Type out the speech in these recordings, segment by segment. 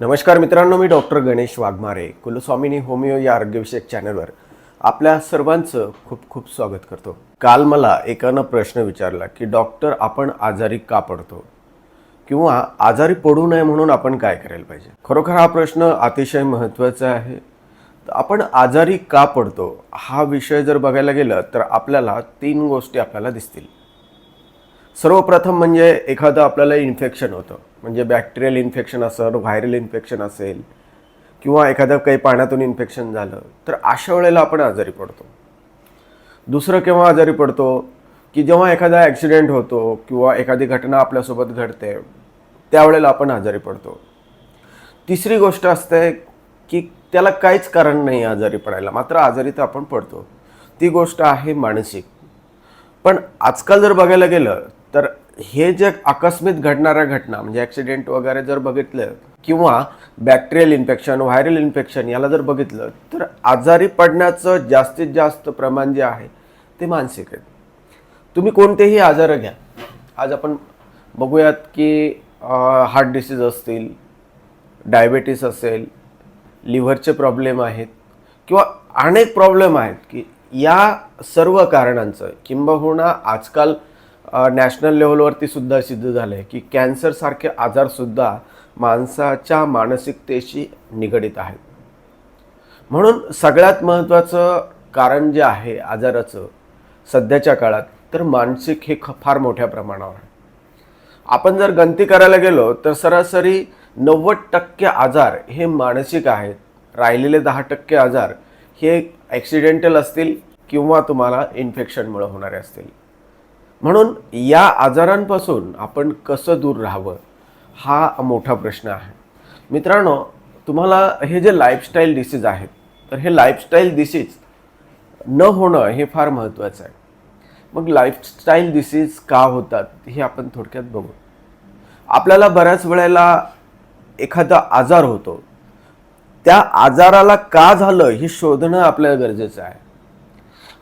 नमस्कार मित्रांनो मी डॉक्टर गणेश वाघमारे कुलस्वामिनी होमिओ या आरोग्यविषयक चॅनलवर आपल्या सर्वांचं खूप खूप स्वागत करतो. काल मला एकानं प्रश्न विचारला की डॉक्टर आपण आजारी का पडतो? किंवा आजारी पडू नये म्हणून आपण काय करायला पाहिजे? खरोखर हा प्रश्न अतिशय महत्त्वाचा आहे. तर आपण आजारी का पडतो हा विषय जर बघायला गेलं तर आपल्याला तीन गोष्टी आपल्याला दिसतील. सर्वप्रथम म्हणजे एखादं आपल्याला इन्फेक्शन होतं. म्हणजे बॅक्टेरियल इन्फेक्शन असेल व्हायरल इन्फेक्शन असेल किंवा एखादं काही पाण्यातून इन्फेक्शन झालं तर अशा वेळेला आपण आजारी पडतो. दुसरं केव्हा आजारी पडतो? की जेव्हा एखादा ॲक्सिडेंट होतो किंवा एखादी घटना आपल्यासोबत घडते त्यावेळेला आपण आजारी पडतो. तिसरी गोष्ट असते की त्याला काहीच कारण नाही आजारी पडायला मात्र आजारी तर आपण पडतो. ती गोष्ट आहे मानसिक. पण आजकाल जर बघायला गेलं तर हे जे आकस्मित घडणाऱ्या घटना म्हणजे ॲक्सिडेंट वगैरे जर बघितलं किंवा बॅक्टेरियल इन्फेक्शन व्हायरल इन्फेक्शन याला जर बघितलं तर आजारी पडण्याचं जास्तीत जास्त प्रमाण जे आहे ते मानसिक आहे. तुम्ही कोणतेही आजार घ्या. आज आपण बघूयात की हार्ट डिसीज असतील डायबेटीस असेल लिव्हरचे प्रॉब्लेम आहेत किंवा अनेक प्रॉब्लेम आहेत की या सर्व कारणांचं किंबहुना आजकाल नॅशनल लेवलवरती सुद्धा सिद्ध झालं आहे की कॅन्सरसारखे आजारसुद्धा माणसाच्या मानसिकतेशी निगडित आहेत. म्हणून सगळ्यात महत्त्वाचं कारण जे आहे आजाराचं सध्याच्या काळात तर मानसिक हे ख फार मोठ्या प्रमाणावर आहे. आपण जर गणती करायला गेलो तर सरासरी नव्वद टक्के आजार हे मानसिक आहेत. राहिलेले दहा टक्के आजार हे ॲक्सिडेंटल असतील किंवा तुम्हाला इन्फेक्शनमुळे होणारे असतील. म्हणून या आजारांपासून आपण कसं दूर राहावं हा मोठा प्रश्न आहे. मित्रांनो तुम्हाला हे जे लाईफस्टाईल डिसीज आहेत तर हे लाईफस्टाईल डिसीज न होणं हे फार महत्त्वाचं आहे. मग लाईफस्टाईल डिसीज का होतात हे आपण थोडक्यात बघू. आपल्याला बऱ्याच वेळेला एखादा आजार होतो. त्या आजाराला का झालं हे शोधणं आपल्याला गरजेचं आहे.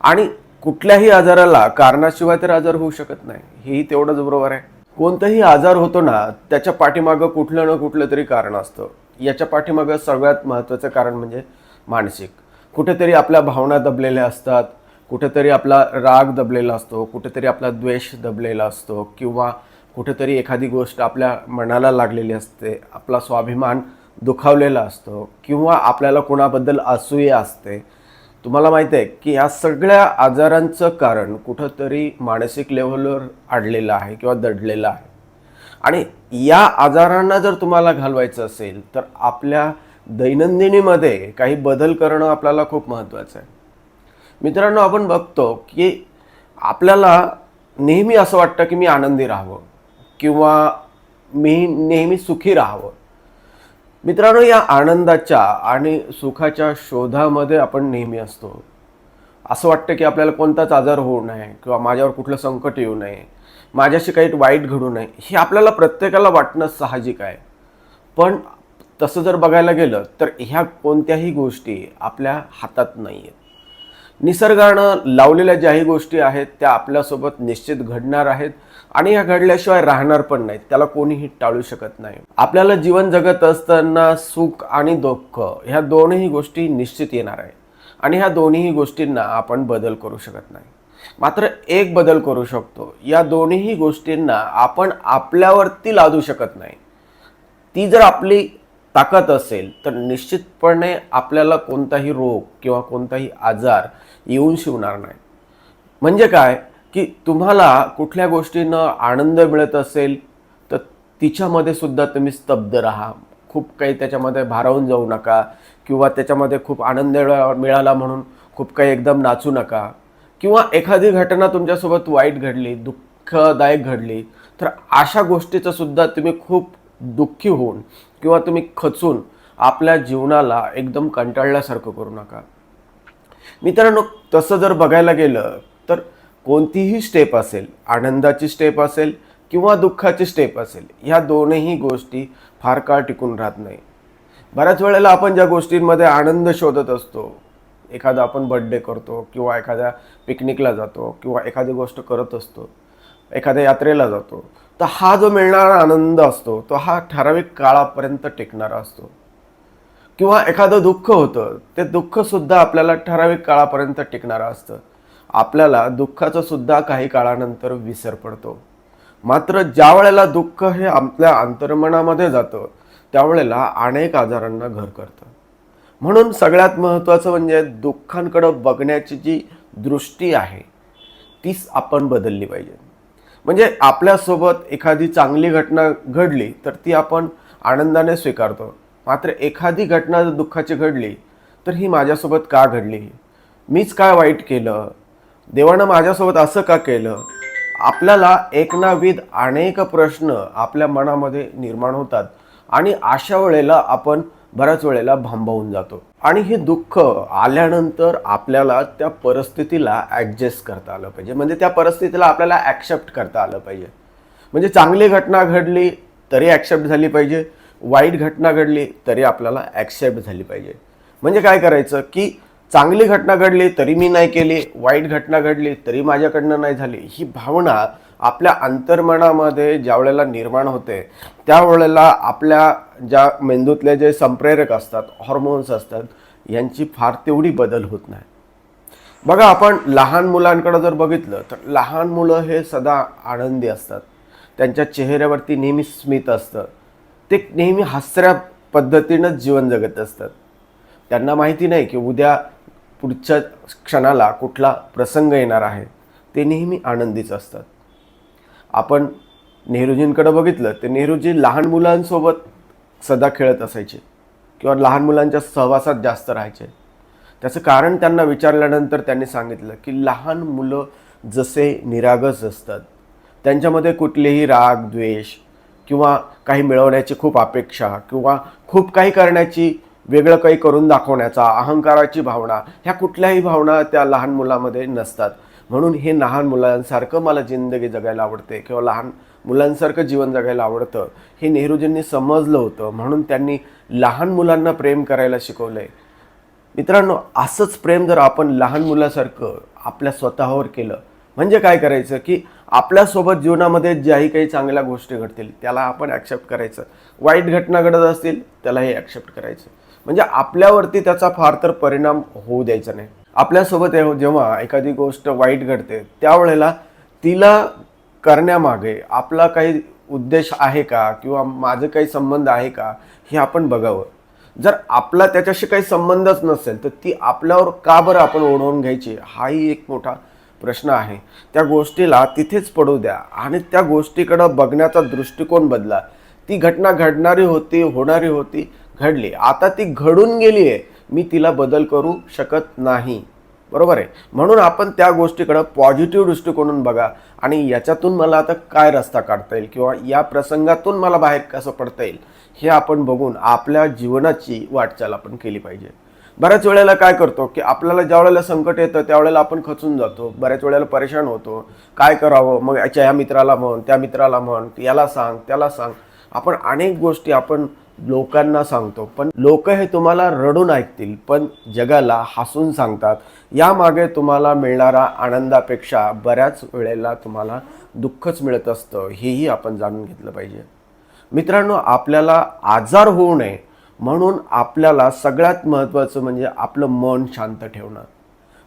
आणि कुठल्याही आजाराला कारणाशिवाय तर आजार होऊ शकत नाही. हेही तेवढंच बरोबर आहे. कोणताही आजार होतो ना त्याच्या पाठीमागं कुठलं ना कुठलं तरी कारण असतं. याच्या पाठीमागं सगळ्यात महत्त्वाचं कारण म्हणजे मानसिक. कुठेतरी आपल्या भावना दबलेल्या असतात कुठेतरी आपला राग दबलेला असतो कुठेतरी आपला द्वेष दबलेला असतो किंवा कुठेतरी एखादी गोष्ट आपल्या मनाला लागलेली असते आपला स्वाभिमान दुखावलेला असतो किंवा आपल्याला कोणाबद्दल असूया असते. तुम्हाला माहिती आहे की या सगळ्या आजारांचं कारण कुठंतरी मानसिक लेवलवर अडलेलं आहे किंवा दडलेलं आहे. आणि या आजारांना जर तुम्हाला घालवायचं असेल तर आपल्या दैनंदिनीमध्ये काही बदल करणं आपल्याला खूप महत्त्वाचं आहे. मित्रांनो आपण बघतो की आपल्याला नेहमी असं वाटतं की मी आनंदी राहावं किंवा मी नेहमी सुखी राहावं. मित्रांनो या आनंदाच्या आणि सुखाच्या शोधामध्ये आपण नेहमी असतो. असं वाटतं की आपल्याला कोणताच आजार होऊ नये किंवा माझ्यावर कुठलं संकट येऊ नये माझ्याशी काही वाईट घडू नये हे आपल्याला प्रत्येकाला वाटणं साहजिक आहे. पण तसं जर बघायला गेलं तर ह्या कोणत्याही गोष्टी आपल्या हातात नाही आहेत निसर्गानं लावलेल्या ज्याही गोष्टी आहेत त्या आपल्यासोबत निश्चित घडणार आहेत. आणि ह्या घडल्याशिवाय राहणार पण नाहीत. त्याला कोणीही टाळू शकत नाही. आपल्याला जीवन जगत असताना सुख आणि दुःख ह्या दोनही गोष्टी निश्चित येणार आहे आणि ह्या दोन्ही गोष्टींना आपण बदल करू शकत नाही. मात्र एक बदल करू शकतो. या दोन्ही गोष्टींना आपण आपल्यावरती लादू शकत नाही. ती जर आपली ताकद असेल तर निश्चितपणे आपल्याला कोणताही रोग किंवा कोणताही आजार येऊन शिवणार नाही. म्हणजे काय? की तुम्हाला कुठल्या गोष्टीनं आनंद मिळत असेल तर तिच्यामध्ये सुद्धा तुम्ही स्तब्ध राहा. खूप काही त्याच्यामध्ये भारावून जाऊ नका किंवा त्याच्यामध्ये खूप आनंद मिळाला म्हणून खूप काही एकदम नाचू नका. किंवा एखादी घटना तुमच्यासोबत वाईट घडली दुःखदायक घडली तर अशा गोष्टीचं सुद्धा तुम्ही खूप दुःखी होऊन किंवा तुम्ही खचून आपल्या जीवनाला एकदम कंटाळल्यासारखं करू नका. मित्रांनो तसं जर बघायला गेलं तर कोणतीही स्टेप असेल आनंदाची स्टेप असेल किंवा दुःखाची स्टेप असेल ह्या दोनही गोष्टी फार काळ टिकून राहत नाही. बऱ्याच वेळेला आपण ज्या गोष्टींमध्ये आनंद शोधत असतो एखादा आपण बड्डे करतो किंवा एखाद्या पिकनिकला जातो किंवा एखादी गोष्ट करत असतो एखाद्या यात्रेला जातो तर हा जो मिळणारा आनंद असतो तो हा ठराविक काळापर्यंत टिकणारा असतो. किंवा एखादं दुःख होतं ते दुःखसुद्धा आपल्याला ठराविक काळापर्यंत टिकणारं असतं. आपल्याला दुःखाचा सुद्धा काही काळानंतर विसर पडतो. मात्र ज्या वेळेला दुःख हे आपल्या अंतर्मनामध्ये जातं त्यावेळेला अनेक आजारांना घर करतं. म्हणून सगळ्यात महत्त्वाचं म्हणजे दुःखांकडं बघण्याची जी दृष्टी आहे तीच आपण बदलली पाहिजे. म्हणजे आपल्यासोबत एखादी चांगली घटना घडली तर ती आपण आनंदाने स्वीकारतो. मात्र एखादी घटना जर दुःखाची घडली तर ही माझ्यासोबत का घडली? मीच काय वाईट केलं? देवानं माझ्यासोबत असं का केलं? आपल्याला एकनाविध अनेक प्रश्न आपल्या मनामध्ये निर्माण होतात आणि अशा वेळेला आपण बऱ्याच वेळेला भांबावून जातो. आणि हे दुःख आल्यानंतर आपल्याला त्या परिस्थितीला ॲडजस्ट करता आलं पाहिजे. म्हणजे त्या परिस्थितीला आपल्याला ॲक्सेप्ट करता आलं पाहिजे. म्हणजे चांगली घटना घडली तरी ॲक्सेप्ट झाली पाहिजे. वाईट घटना घडली तरी आपल्याला ॲक्सेप्ट झाली पाहिजे. म्हणजे काय करायचं की चांगली घटना घडली तरी मी नाही केली. वाईट घटना घडली तरी माझ्याकडनं नाही झाली. ही भावना आपल्या अंतर्मनामध्ये ज्या वेळेला निर्माण होते त्यावेळेला आपल्या ज्या मेंदूतले जे संप्रेरक असतात हॉर्मोन्स असतात यांची फार तेवढी बदल होत नाही. बघा आपण लहान मुलांकडे जर बघितलं तर लहान मुलं हे सदा आनंदी असतात. त्यांच्या चेहऱ्यावरती नेहमी स्मित असतं. ते नेहमी हसऱ्या पद्धतीनंच जीवन जगत असतात. त्यांना माहिती नाही की उद्या पुढच्या क्षणाला कुठला प्रसंग येणार आहे ते नेहमी आनंदीच असतात. आपण नेहरूजींकडे बघितलं तर नेहरूजी लहान मुलांसोबत सदा खेळत असायचे किंवा लहान मुलांच्या सहवासात जास्त राहायचे. त्याचं कारण त्यांना विचारल्यानंतर त्यांनी सांगितलं की लहान मुलं जसे निरागस असतात त्यांच्यामध्ये कुठलेही राग द्वेष किंवा काही मिळवण्याची खूप अपेक्षा किंवा खूप काही करण्याची वेगळं काही करून दाखवण्याचा अहंकाराची भावना ह्या कुठल्याही भावना त्या लहान मुलामध्ये नसतात. म्हणून हे लहान मुलांसारखं मला जिंदगी जगायला आवडते किंवा लहान मुलांसारखं जीवन जगायला आवडतं हे नेहरूजींनी समजलं होतं. म्हणून त्यांनी लहान मुलांना प्रेम करायला शिकवलं आहे मित्रांनो असंच प्रेम जर आपण लहान मुलासारखं आपल्या स्वतःवर केलं म्हणजे काय करायचं की आपल्यासोबत जीवनामध्ये ज्याही काही चांगल्या गोष्टी घडतील त्याला आपण ॲक्सेप्ट करायचं. वाईट घटना घडत असतील त्यालाही ॲक्सेप्ट करायचं. म्हणजे आपल्यावरती त्याचा फार तर परिणाम होऊ द्यायचा नाही. आपल्यासोबत हो, जेव्हा एखादी गोष्ट वाईट घडते त्यावेळेला तिला करण्यामागे आपला काही उद्देश आहे का किंवा माझं काही संबंध आहे का हे आपण बघावं. जर आपला त्याच्याशी काही संबंधच नसेल तर ती आपल्यावर का बरं आपण ओढवून घ्यायची हाही एक मोठा प्रश्न आहे. त्या गोष्टीला तिथेच पडू द्या आणि त्या गोष्टीकडं बघण्याचा दृष्टिकोन बदला. ती घटना घडणारी होती होणारी होती घडली. आता ती घडून गेली आहे मी तिला बदल करू शकत नाही. बरोबर आहे? म्हणून आपण त्या गोष्टीकडं पॉझिटिव्ह दृष्टिकोनून बघा आणि याच्यातून मला आता काय रस्ता काढता येईल किंवा या प्रसंगातून मला बाहेर कसं पडता येईल हे आपण बघून आपल्या जीवनाची वाटचाल आपण केली पाहिजे. बऱ्याच वेळेला काय करतो की आपल्याला ज्या वेळेला संकट येतं त्यावेळेला आपण खचून जातो. बऱ्याच वेळेला परेशान होतो. काय करावं? मग याच्या ह्या मित्राला म्हण त्या मित्राला म्हण याला सांग त्याला सांग. आपण अनेक गोष्टी आपण लोकांना सांगतो. पण लोक हे तुम्हाला रडून ऐकतील पण जगाला हसून सांगतात. यामागे तुम्हाला मिळणारा आनंदापेक्षा बऱ्याच वेळेला तुम्हाला दुःखच मिळत असतं हेही आपण जाणून घेतलं पाहिजे. मित्रांनो आपल्याला आजार होऊ नये म्हणून आपल्याला सगळ्यात महत्त्वाचं म्हणजे आपलं मन शांत ठेवणं.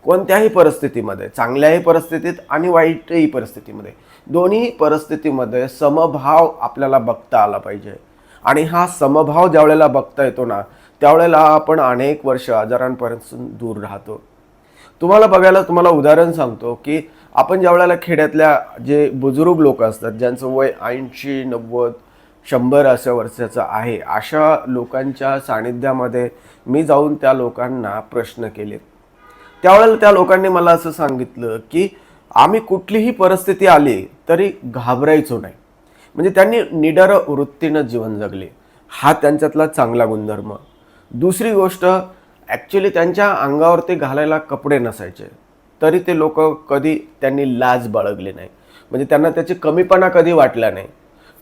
कोणत्याही परिस्थितीमध्ये चांगल्याही परिस्थितीत आणि वाईटही परिस्थितीमध्ये. दोन्ही परिस्थितीमध्ये समभाव आपल्याला बघता आला पाहिजे. आणि हा समभाव ज्या वेळेला बघता येतो ना त्यावेळेला आपण अनेक वर्ष आजारांपासून दूर राहतो. तुम्हाला बघायला तुम्हाला उदाहरण सांगतो की आपण ज्या वेळेला खेड्यातल्या जे बुजुर्ग लोक असतात ज्यांचं वय ऐंशी नव्वद शंभर अशा वर्षाचं आहे अशा लोकांच्या सानिध्यामध्ये मी जाऊन त्या लोकांना प्रश्न केलेत. त्यावेळेला त्या लोकांनी मला असं सांगितलं की आम्ही कुठलीही परिस्थिती आली तरी घाबरायचो नाही. म्हणजे त्यांनी निडर वृत्तीनं जीवन जगले. हा त्यांच्यातला चांगला गुणधर्म. दुसरी गोष्ट ॲक्च्युली त्यांच्या अंगावरती घालायला कपडे नसायचे. तरी ते लोक कधी त्यांनी लाज बाळगली नाही. म्हणजे त्यांना त्याची कमीपणा कधी वाटला नाही.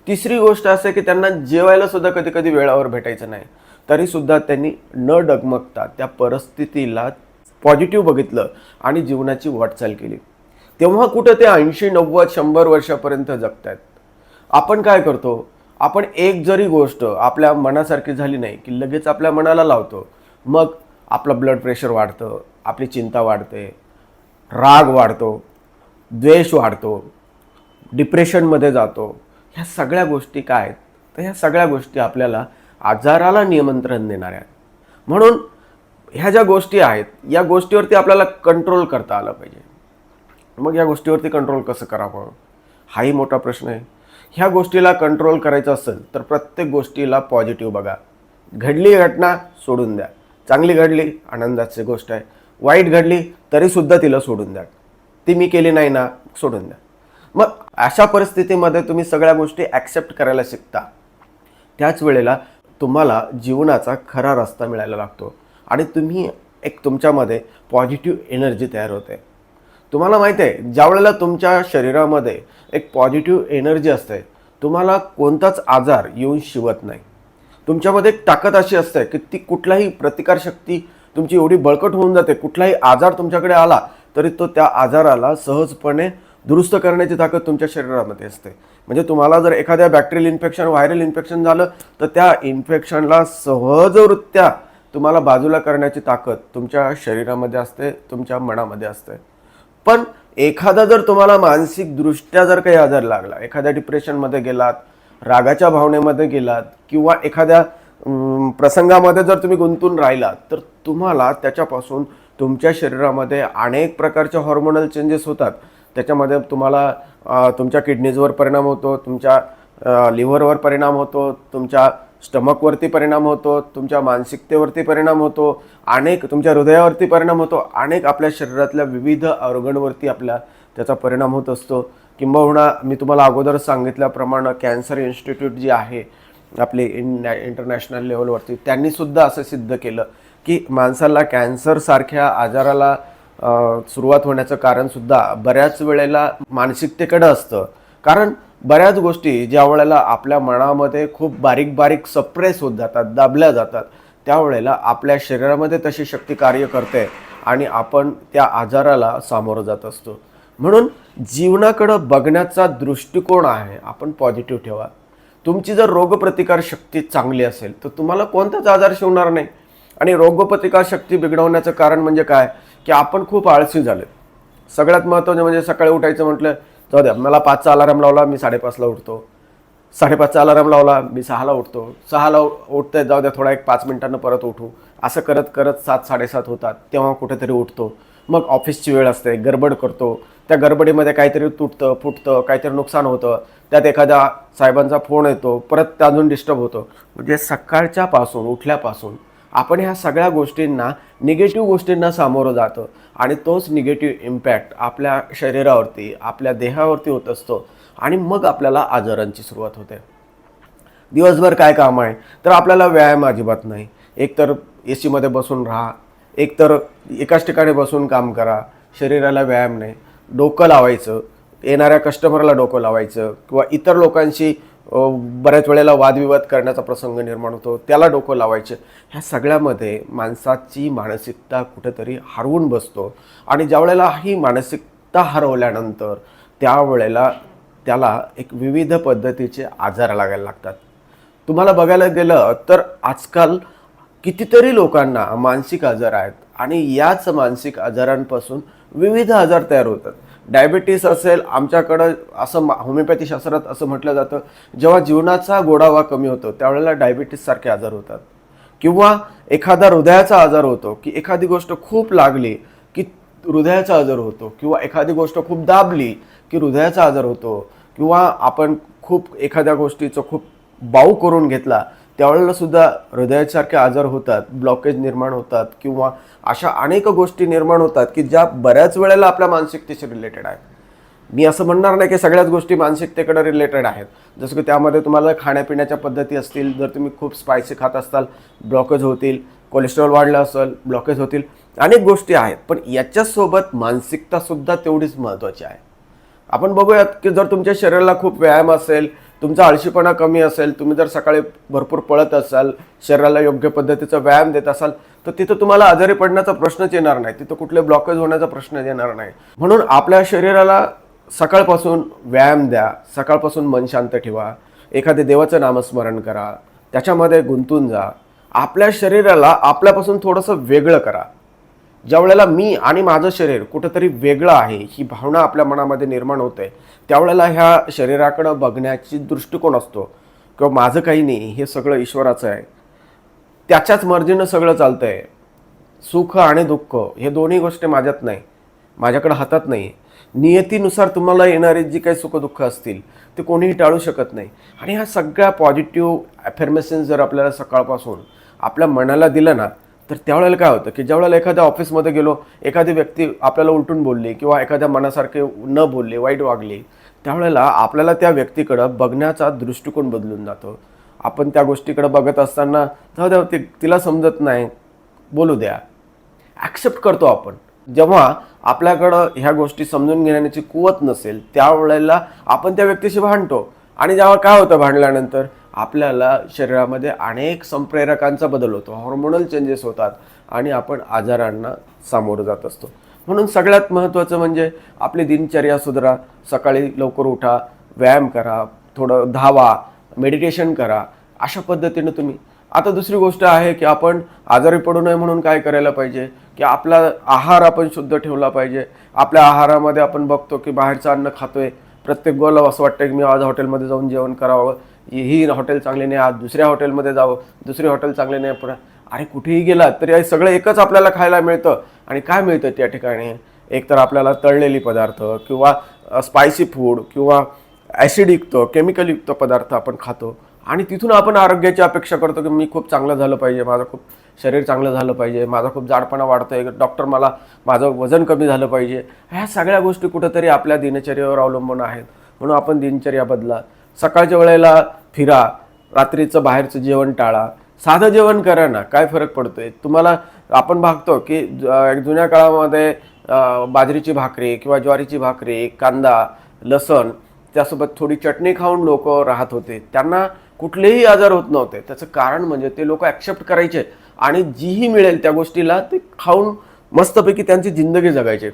तिसरी गोष्ट असं आहे की त्यांना जेवायला सुद्धा कधी कधी वेळावर भेटायचं नाही. तरीसुद्धा त्यांनी न डगमगता त्या परिस्थितीला पॉझिटिव्ह बघितलं आणि जीवनाची वाटचाल केली. तेव्हा कुठं ते ऐंशी नव्वद शंभर वर्षापर्यंत जगतायत. आपण काय करतो? आपण एक जरी गोष्ट आपल्या मनासारखी झाली नाही की लगेच आपल्या मनाला लावतो. मग आपलं ब्लड प्रेशर वाढतं आपली चिंता वाढते राग वाढतो द्वेष वाढतो डिप्रेशनमध्ये जातो. ह्या सगळ्या गोष्टी काय आहेत? तर ह्या सगळ्या गोष्टी आपल्याला आजाराला नियमंत्रण देणाऱ्या आहेत. म्हणून ह्या ज्या गोष्टी आहेत या गोष्टीवरती आपल्याला कंट्रोल करता आलं पाहिजे. मग या गोष्टीवरती कंट्रोल कसं करावं? हाही मोठा प्रश्न आहे. ह्या गोष्टीला कंट्रोल करायचं असेल तर प्रत्येक गोष्टीला पॉझिटिव्ह बघा. घडली घटना सोडून द्या. चांगली घडली आनंदाची गोष्ट आहे. वाईट घडली तरीसुद्धा तिला सोडून द्या. ती मी केली नाही ना सोडून द्या. मग अशा परिस्थितीमध्ये तुम्ही सगळ्या गोष्टी ॲक्सेप्ट करायला शिकता. त्याच वेळेला तुम्हाला जीवनाचा खरा रस्ता मिळायला लागतो. आणि तुम्ही एक तुमच्यामध्ये पॉझिटिव्ह एनर्जी तयार होते. तुम्हाला माहिती आहे ज्या वेळेला तुमच्या शरीरामध्ये एक पॉझिटिव्ह एनर्जी असते तुम्हाला कोणताच आजार येऊन शिवत नाही. तुमच्यामध्ये एक ताकद अशी असते की ती कुठलाही प्रतिकारशक्ती तुमची एवढी बळकट होऊन जाते कुठलाही आजार तुमच्याकडे आला तरी तो त्या आजाराला सहजपणे दुरुस्त करण्याची ताकद तुमच्या शरीरामध्ये असते. म्हणजे तुम्हाला जर एखाद्या बॅक्टेरियल इन्फेक्शन व्हायरल इन्फेक्शन झालं तर त्या इन्फेक्शनला सहजवृत्त्या तुम्हाला बाजूला करण्याची ताकद तुमच्या शरीरामध्ये असते तुमच्या मनामध्ये असते. पण एखादा जर तुम्हाला मानसिकदृष्ट्या जर काही आजार लागला एखाद्या डिप्रेशनमध्ये गेलात रागाच्या भावनेमध्ये गेलात किंवा एखाद्या प्रसंगामध्ये जर तुम्ही गुंतून राहिलात तर तुम्हाला त्याच्यापासून तुमच्या शरीरामध्ये अनेक प्रकारच्या हॉर्मोनल चेंजेस होतात. त्याच्यामध्ये तुम्हाला तुमच्या किडनीजवर परिणाम होतो तुमच्या लिव्हरवर परिणाम होतो तुमच्या स्टमकवरती परिणाम होतो तुमच्या मानसिकतेवरती परिणाम होतो अनेक तुमच्या हृदयावरती परिणाम होतो अनेक आपल्या शरीरातल्या विविध ऑर्गनवरती आपल्या त्याचा परिणाम होत असतो. किंबहुना मी तुम्हाला अगोदर सांगितल्याप्रमाणे कॅन्सर इन्स्टिट्यूट जी आहे आपली इन इंटरनॅशनल लेवलवरती त्यांनीसुद्धा असं सिद्ध केलं की माणसाला कॅन्सरसारख्या आजाराला सुरुवात होण्याचं कारणसुद्धा बऱ्याच वेळेला मानसिकतेकडं असतं. कारण बऱ्याच गोष्टी ज्या वेळेला आपल्या मनामध्ये खूप बारीक बारीक सप्रेस होत जातात दाबल्या जातात त्यावेळेला आपल्या शरीरामध्ये तशी शक्ती कार्य करते आणि आपण त्या आजाराला सामोरं जात असतो. म्हणून जीवनाकडं बघण्याचा दृष्टिकोन आहे आपण पॉझिटिव्ह ठेवा. तुमची जर रोगप्रतिकार शक्ती चांगली असेल तर तुम्हाला कोणताच आजार शिवणार नाही. आणि रोगप्रतिकार शक्ती बिघडवण्याचं कारण म्हणजे काय? की आपण खूप आळशी झाले सगळ्यात महत्त्वाचं म्हणजे सकाळी उठायचं म्हटलं जाऊ द्या मला पाचचा अलाराम लावला मी साडेपाचला उठतो. साडेपाचचा अलाराम लावला मी सहाला उठतो. सहाला उठते जाऊ द्या थोडा एक पाच मिनिटांनं परत उठू. असं करत करत सात साडेसात होतात. तेव्हा कुठेतरी उठतो. मग ऑफिसची वेळ असते गडबड करतो. त्या गडबडीमध्ये काहीतरी तुटतं फुटतं काहीतरी नुकसान होतं. त्यात एखाद्या साहेबांचा फोन येतो परत ते अजून डिस्टर्ब होतो. म्हणजे सकाळच्यापासून उठल्यापासून आपण ह्या सगळ्या गोष्टींना निगेटिव्ह गोष्टींना सामोरं जातो आणि तोच निगेटिव्ह इम्पॅक्ट आपल्या शरीरावरती आपल्या देहावरती होत असतो आणि मग आपल्याला आजारांची सुरुवात होते. दिवसभर काय काम आहे? तर आपल्याला व्यायाम अजिबात नाही. एकतर ए सीमध्ये बसून राहा. एकतर एकाच ठिकाणी बसून काम करा. शरीराला व्यायाम नाही. डोकं लावायचं. येणाऱ्या कस्टमरला डोकं लावायचं किंवा इतर लोकांशी बऱ्याच वेळेला वादविवाद करण्याचा प्रसंग निर्माण होतो. त्याला डोकं लावायचे. ह्या सगळ्यामध्ये माणसाची मानसिकता कुठेतरी हरवून बसतो. आणि ज्या वेळेला ही मानसिकता हरवल्यानंतर त्यावेळेला त्याला एक विविध पद्धतीचे आजार लागायला लागतात. तुम्हाला बघायला गेलं तर आजकाल कितीतरी लोकांना मानसिक आजार आहेत आणि याच मानसिक आजारांपासून विविध आजार तयार होतात. डायबिटीस असेल आमच्याकडं असं होमिओपॅथी शास्त्रात असं म्हटलं जातं जेव्हा जीवनाचा गोडावा कमी होतो त्यावेळेला डायबिटीससारखे आजार होतात. किंवा एखादा हृदयाचा आजार होतो की एखादी गोष्ट खूप लागली की हृदयाचा आजार होतो किंवा एखादी गोष्ट खूप दाबली की हृदयाचा आजार होतो किंवा आपण खूप एखाद्या गोष्टीचं खूप बाऊ करून घेतला त्यावेळेला सुद्धा हृदयासारखे आजार होतात ब्लॉकेज निर्माण होतात किंवा अशा अनेक गोष्टी निर्माण होतात की ज्या बऱ्याच वेळेला आपल्या मानसिकतेशी रिलेटेड आहेत. मी असं म्हणणार नाही की सगळ्याच गोष्टी मानसिकतेकडे रिलेटेड आहेत. जसं की त्यामध्ये तुम्हाला खाण्यापिण्याच्या पद्धती असतील जर तुम्ही खूप स्पायसी खात असाल ब्लॉकेज होतील कोलेस्ट्रॉल वाढलं असेल ब्लॉकेज होतील अनेक गोष्टी आहेत. पण याच्यासोबत मानसिकतासुद्धा तेवढीच महत्त्वाची आहे. आपण बघूयात की जर तुमच्या शरीराला खूप व्यायाम असेल तुमचा आळशीपणा कमी असेल तुम्ही जर सकाळी भरपूर पळत असाल शरीराला योग्य पद्धतीचा व्यायाम देत असाल तर तिथं तुम्हाला आजारी पडण्याचा प्रश्नच येणार नाही. तिथं कुठले ब्लॉकेज होण्याचा प्रश्न येणार नाही. म्हणून आपल्या शरीराला सकाळपासून व्यायाम द्या सकाळपासून मन शांत ठेवा एखाद्या देवाचं नामस्मरण करा त्याच्यामध्ये गुंतून जा. आपल्या शरीराला आपल्यापासून थोडंसं वेगळं करा. ज्या वेळेला मी आणि माझं शरीर कुठंतरी वेगळं आहे ही भावना आपल्या मनामध्ये निर्माण होते. त्यावेळेला ह्या शरीराकडं बघण्याची दृष्टिकोन असतो. किंवा माझं काही नाही हे सगळं ईश्वराचं आहे. त्याच्याच मर्जीनं सगळं चालतं आहे सुख आणि दुःख हे दोन्ही गोष्टी माझ्यात नाही. माझ्याकडं हातात नाही. नियतीनुसार तुम्हाला येणारी जी काही सुखदुःख असतील ते कोणीही टाळू शकत नाही. आणि ह्या सगळ्या पॉझिटिव्ह ॲफर्मेशन जर आपल्याला सकाळपासून आपल्या मनाला दिलं ना तर त्यावेळेला काय होतं की ज्यावेळेला एखाद्या ऑफिसमध्ये गेलो एखादी व्यक्ती आपल्याला उलटून बोलली किंवा एखाद्या मनासारखे न बोलले वाईट वागली त्यावेळेला आपल्याला त्या व्यक्तीकडं बघण्याचा दृष्टिकोन बदलून जातो. आपण त्या गोष्टीकडं बघत असताना जाऊ द्या ती तिला समजत नाही बोलू द्या. ॲक्सेप्ट करतो आपण. जेव्हा आपल्याकडं ह्या गोष्टी समजून घेण्याची कुवत नसेल त्यावेळेला आपण त्या व्यक्तीशी भांडतो. आणि जेव्हा काय होतं भांडल्यानंतर? आपल्याला शरीरामध्ये अनेक संप्रेरकांचा बदल होतो. हॉर्मोनल चेंजेस होतात आणि आपण आजारांना सामोरं जात असतो. म्हणून सगळ्यात महत्त्वाचं म्हणजे आपली दिनचर्या सुधारा. सकाळी लवकर उठा व्यायाम करा थोडं धावा मेडिटेशन करा अशा पद्धतीनं तुम्ही. आता दुसरी गोष्ट आहे की आपण आजारी पडू नये म्हणून काय करायला पाहिजे? की आपला आहार आपण शुद्ध ठेवला पाहिजे. आपल्या आहारामध्ये आपण बघतो की बाहेरचं अन्न खातोय. प्रत्येक गोला असं वाटतं की मी आज हॉटेलमध्ये जाऊन जेवण करावं. ही हॉटेल चांगले नाही आज दुसऱ्या हॉटेलमध्ये जावं दुसरे हॉटेल चांगले नाही पुन्हा अरे कुठेही गेलात तरी हे सगळं एकच आपल्याला खायला मिळतं. आणि काय मिळतं त्या ठिकाणी? एकतर आपल्याला तळलेली पदार्थ किंवा स्पायसी फूड किंवा ॲसिडयुक्त केमिकलयुक्त पदार्थ आपण खातो. आणि तिथून आपण आरोग्याची अपेक्षा करतो की मी खूप चांगलं झालं पाहिजे माझं खूप शरीर चांगलं झालं पाहिजे माझा खूप जाडपणा वाढतोय डॉक्टर मला माझं वजन कमी झालं पाहिजे. ह्या सगळ्या गोष्टी कुठंतरी आपल्या दिनचर्येवर अवलंबून आहेत. म्हणून आपण दिनचर्या बदला. सकाळच्या वेळेला फिरा रात्रीचं बाहेरचं जेवण टाळा. साधं जेवण करा ना काय फरक पडतो आहे तुम्हाला आपण भागतो की ज- जुन्या काळामध्ये बाजरीची भाकरी किंवा ज्वारीची भाकरी कांदा लसण त्यासोबत थोडी चटणी खाऊन लोक राहत होते. त्यांना कुठलेही आजार होत नव्हते. त्याचं कारण म्हणजे ते लोक ॲक्सेप्ट करायचे आणि जीही मिळेल त्या गोष्टीला ते खाऊन मस्तपैकी त्यांची जिंदगी जगायचे.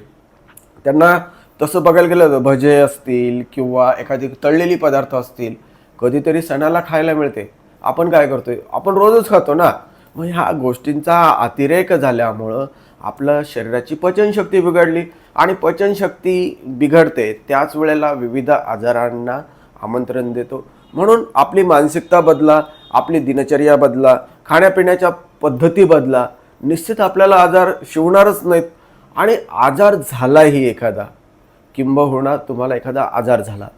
त्यांना तसं बघायला गेलं तर भजे असतील किंवा एखादी तळलेली पदार्थ असतील कधीतरी सणाला खायला मिळते. आपण काय करतोय? आपण रोजच खातो ना. मग ह्या गोष्टींचा अतिरेक झाल्यामुळं आपल्या शरीराची पचनशक्ती बिघडली. आणि पचनशक्ती बिघडते त्याच वेळेला विविध आजारांना आमंत्रण देतो. म्हणून आपली मानसिकता बदला आपली दिनचर्या बदला खाण्यापिण्याच्या पद्धती बदला. निश्चित आपल्याला आजार शिवणारच नाहीत. आणि आजार झालाही एखादा. किंबहुना तुम्हाला एखादा आजार झाला.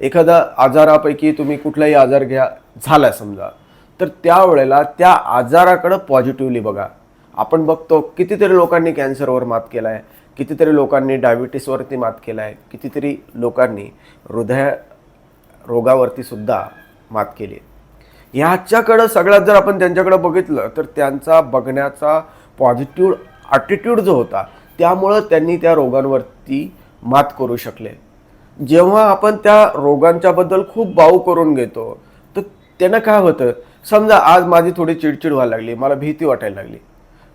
एखादा आजारापैकी तुम्ही कुठलाही आजार घ्या झाला समजा तर त्यावेळेला त्या आजाराकडं पॉझिटिव्हली बघा. आपण बघतो कितीतरी लोकांनी कॅन्सरवर मात केला आहे कितीतरी लोकांनी डायबिटीसवरती मात केला आहे कितीतरी लोकांनी हृदय रोगावरती सुद्धा मात केली. ह्याच्याकडं सगळ्यात जर आपण त्यांच्याकडं बघितलं तर त्यांचा बघण्याचा पॉझिटिव्ह ॲटिट्यूड जो होता त्यामुळं त्यांनी त्या रोगांवरती मात करू शकले. जेव्हा आपण त्या रोगांच्याबद्दल खूप बाऊ करून घेतो तर त्यानं काय होतं? समजा आज माझी थोडी चिडचिड व्हायला लागली मला भीती वाटायला लागली.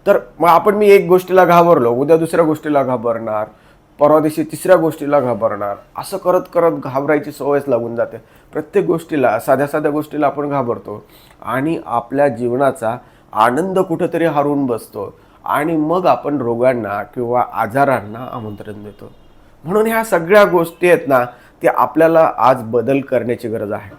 तर मग आपण मी एक गोष्टीला घाबरलो उद्या दुसऱ्या गोष्टीला घाबरणार परवा दिवशी तिसऱ्या गोष्टीला घाबरणार असं करत करत घाबरायची सवयच लागून जाते. प्रत्येक गोष्टीला साध्या साध्या गोष्टीला आपण घाबरतो आणि आपल्या जीवनाचा आनंद कुठेतरी हरवून बसतो आणि मग आपण रोगांना किंवा आजारांना आमंत्रण देतो. म्हणून ह्या सगळ्या गोष्टी आहेत ना ते आपल्याला आज बदल करण्याची गरज आहे.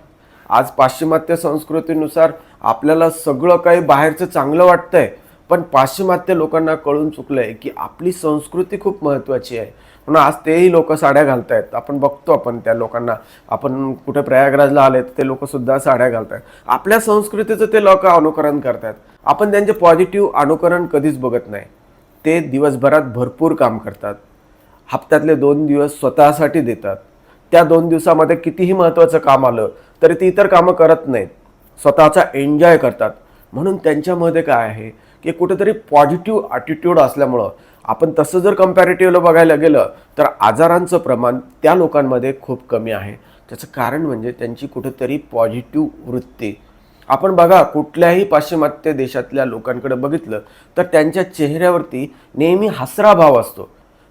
आज पाश्चिमात्य संस्कृतीनुसार आपल्याला सगळं काही बाहेरचं चांगलं वाटतंय पण पाश्चिमात्य लोकांना कळून चुकलं आहे की आपली संस्कृती खूप महत्त्वाची आहे. म्हणून आज तेही लोक साड्या घालत आहेत आपण बघतो आपण त्या लोकांना. आपण कुठे प्रयागराजला आले तर ते लोकसुद्धा साड्या घालत आहेत आपल्या संस्कृतीचं ते लोक अनुकरण करतायत. आपण त्यांचे पॉझिटिव्ह अनुकरण कधीच बघत नाही. ते दिवसभरात भरपूर काम करतात. हप्त्यातले दोन दिवस स्वतःसाठी देतात. त्या दोन दिवसामध्ये कितीही महत्त्वाचं काम आलं तरी ती इतर कामं करत नाहीत. स्वतःचा एन्जॉय करतात. म्हणून त्यांच्यामध्ये काय आहे की कुठेतरी पॉझिटिव्ह ॲटिट्यूड असल्यामुळं आपण तसं जर कम्पॅरेटिव्हला बघायला गेलं तर आजारांचं प्रमाण त्या लोकांमध्ये खूप कमी आहे. त्याचं कारण म्हणजे त्यांची कुठेतरी पॉझिटिव्ह वृत्ती. आपण बघा कुठल्याही पाश्चिमात्य देशातल्या लोकांकडे बघितलं तर त्यांच्या चेहऱ्यावरती नेहमी हसरा भाव असतो.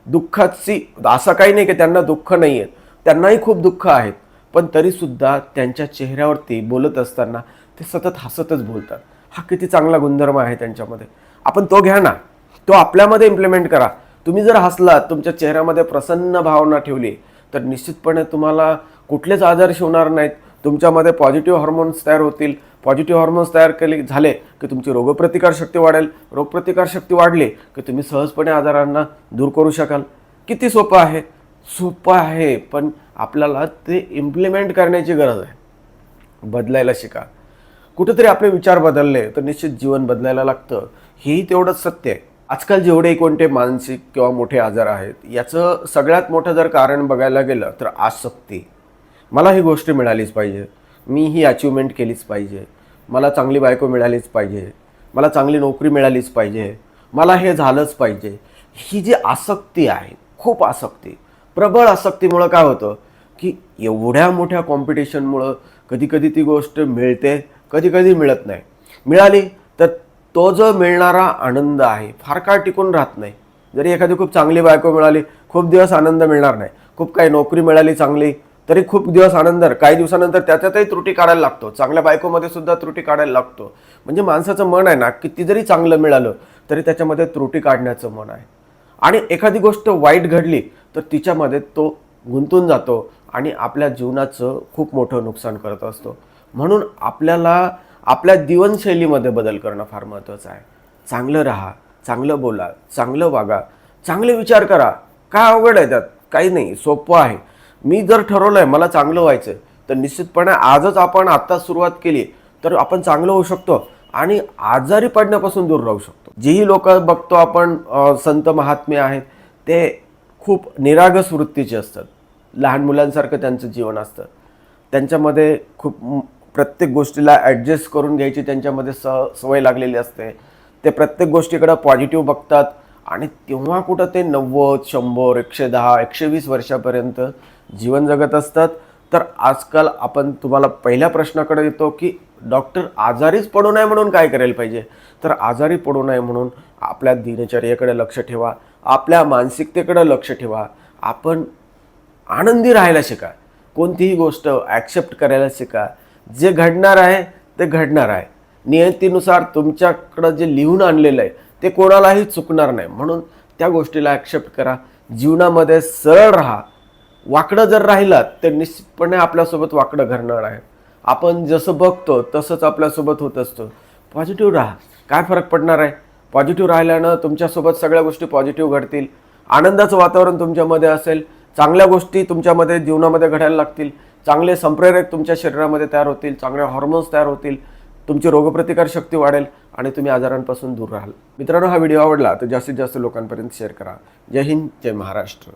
दुःखाची असं काही नाही की त्यांना दुःख नाही आहेत त्यांनाही खूप दुःख आहेत. पण तरीसुद्धा त्यांच्या चेहऱ्यावरती बोलत असताना ते सतत हसतच बोलतात. हा किती चांगला गुणधर्म आहे त्यांच्यामध्ये. आपण तो घ्या ना. तो आपल्यामध्ये इम्प्लिमेंट करा. तुम्ही जर हसलात तुमच्या चेहऱ्यामध्ये प्रसन्न भावना ठेवली तर निश्चितपणे तुम्हाला कुठलेच आजार शिवणार नाहीत. तुमच्यामध्ये पॉझिटिव्ह हॉर्मोन्स तयार होतील. पॉझिटिव्ह हॉर्मोन्स तयार केले झाले की तुमची रोगप्रतिकार शक्ती वाढेल. रोगप्रतिकार शक्ती वाढली की तुम्ही सहजपणे आजारांना दूर करू शकाल. किती सोपं आहे? सोपं आहे पण आपल्याला ते इम्प्लिमेंट करण्याची गरज आहे. बदलायला शिका. कुठेतरी आपले विचार बदलले तर निश्चित जीवन बदलायला लागतं. हेही तेवढंच सत्य आहे. आजकाल जेवढे कोणते मानसिक किंवा मोठे आजार आहेत याचं सगळ्यात मोठं जर कारण बघायला गेलं तर आसक्ती. मला ही गोष्ट मिळालीच पाहिजे. मी ही अचिव्हमेंट केलीच पाहिजे. मला चांगली बायको मिळालीच पाहिजे. मला चांगली नोकरी मिळालीच पाहिजे. मला हे झालंच पाहिजे. ही जी आसक्ती आहे खूप आसक्ती. प्रबळ आसक्तीमुळं काय होतं की एवढ्या मोठ्या कॉम्पिटिशनमुळं कधीकधी ती गोष्ट मिळते कधी कधी मिळत नाही. मिळाली तर तो जो मिळणारा आनंद आहे फार काळ टिकून राहत नाही. जरी एखादी खूप चांगली बायको मिळाली खूप दिवस आनंद मिळणार नाही. खूप काही नोकरी मिळाली चांगली तरी खूप दिवस आनंदर काही दिवसानंतर त्याच्यातही त्रुटी काढायला लागतो. चांगल्या बायकोमध्ये सुद्धा त्रुटी काढायला लागतो. म्हणजे माणसाचं मन आहे ना किती जरी चांगलं मिळालं तरी त्याच्यामध्ये त्रुटी काढण्याचं मन आहे. आणि एखादी गोष्ट वाईट घडली तर तिच्यामध्ये तो गुंतून जातो आणि आपल्या जीवनाचं खूप मोठं नुकसान करत असतो. म्हणून आपल्याला आपल्या जीवनशैलीमध्ये बदल करणं फार महत्त्वाचं आहे. चांगलं राहा चांगलं बोला चांगलं वागा चांगले विचार करा. काय अवघड आहे त्यात? काही नाही सोपं आहे. मी जर ठरवलं आहे मला चांगलं व्हायचं आहे, तर निश्चितपणे आजच आपण आत्ता सुरुवात केली तर आपण चांगलं होऊ शकतो आणि आजारी पडण्यापासून दूर राहू शकतो. जेही लोक बघतो आपण संत महात्मे आहेत ते खूप निरागस वृत्तीचे असतात. लहान मुलांसारखं त्यांचं जीवन असतं. त्यांच्यामध्ये खूप प्रत्येक गोष्टीला ॲडजस्ट करून घ्यायची त्यांच्यामध्ये स सवय लागलेली असते. ते प्रत्येक गोष्टीकडं पॉझिटिव्ह बघतात आणि तेव्हा कुठं ते नव्वद शंभर एकशे दहा एकशे वीस वर्षापर्यंत जीवन जगत असतात. तर आजकाल आपण तुम्हाला पहिल्या प्रश्नाकडे येतो की डॉक्टर आजारीच पडू नये म्हणून काय करायला पाहिजे? तर आजारी पडू नये म्हणून आपल्या दिनचर्येकडे लक्ष ठेवा. आपल्या मानसिकतेकडे लक्ष ठेवा. आपण आनंदी राहायला शिका. कोणतीही गोष्ट ॲक्सेप्ट करायला शिका. जे घडणार आहे ते घडणार आहे. नियतीनुसार तुमच्याकडं जे लिहून आणलेलं आहे ते कोणालाही चुकणार नाही. म्हणून त्या गोष्टीला ॲक्सेप्ट करा. जीवनामध्ये सरळ राहा. वाकडं जर राहिलात तर निश्चितपणे आपल्यासोबत वाकडं घडणार आहे. आपण जसं बघतो तसंच आपल्यासोबत होत असतो. पॉझिटिव्ह राहा. काय फरक पडणार आहे? पॉझिटिव्ह राहिल्यानं तुमच्यासोबत सगळ्या गोष्टी पॉझिटिव्ह घडतील. आनंदाचं वातावरण तुमच्यामध्ये असेल. चांगल्या गोष्टी तुमच्यामध्ये जीवनामध्ये घडायला लागतील. चांगले संप्रेरक तुमच्या शरीरामध्ये तयार होतील. चांगले हॉर्मोन्स तयार होतील. तुमची रोगप्रतिकार शक्ती वाढेल आणि तुम्ही आजारांपासून दूर राहाल. मित्रांनो हा व्हिडिओ आवडला तर जास्तीत जास्त लोकांपर्यंत शेअर करा. जय हिंद जय महाराष्ट्र.